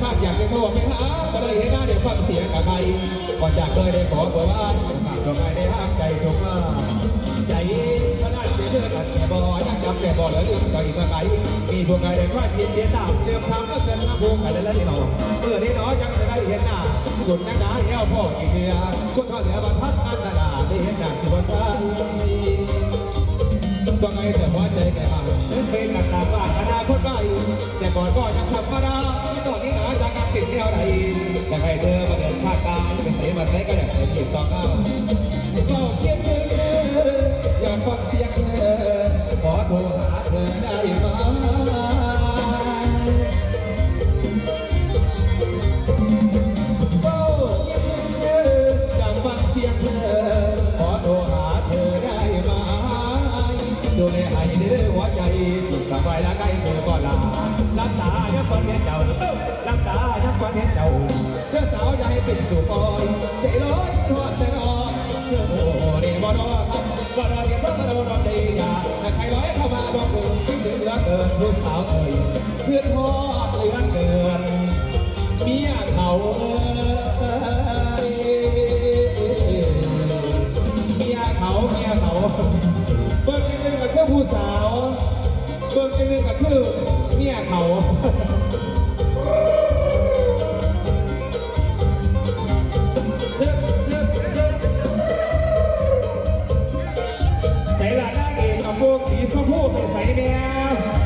ภาพอยากจะโทรไปหาก็ได้เห็นหน้าเดี๋ยวฟังเสียงกับใครก่อนจากเคยได้ขอบอร์ว่าฝากดอกไม้ได้ห้ามใจจงมาใจขนาดเสียเลือดอัดแก่บอยังจำแก่บอแล้วลืมใจมาไกลมีพวกใครได้ว่าเพียนเดียนตามเตรียมทำแล้วเกินมาพวกใครได้แล้วนี่หนอเมื่อนี้หนอยังไม่ได้เห็นหน้ากุนนักหนาเหี้ยวพ่อกี่เดียคุณข้าเหนือบรรทัดอันตราได้เห็นหน้าสิบวันตาตัวไงแต่ว่าใจแก่มาเป็นกันตาว่าอนาคตไกลแต่ก่อนก็ยังธรรมดาตอ ยงเธออยากฟังเสียงเธอขอโทรหาเธอได้ไหมเฝ้าเพียงเธออยากฟังเสียงเธอขอโทรหาเธอได้ไหมดูแลให้เด้อหัวใจกลับไปละใกล้เธอก็ลาลับตายังฝันเห็นเจ้าลับตายังฝันเห็นเจ้าเพื่อสาวใหญ่เป็นสู่ปอ ครับบ่รอเดี๋ยวต้องมาโดนรอดีอย่าถ้าใครร้อยเข้ามาดอกเกินถึงเหลือเกินผู้สาวเอ่ยเพื่อนทอดเหลือเกินเมียเขาเอ่ยเมียเขาเมียเขาเบิ่งอีกหนึงก็คือผู้สาวเบิ่งอีกหนึงก็คือเมียเขา ใส่ละนางเอกกับพวกสีชมพูไปใส่เนี่ย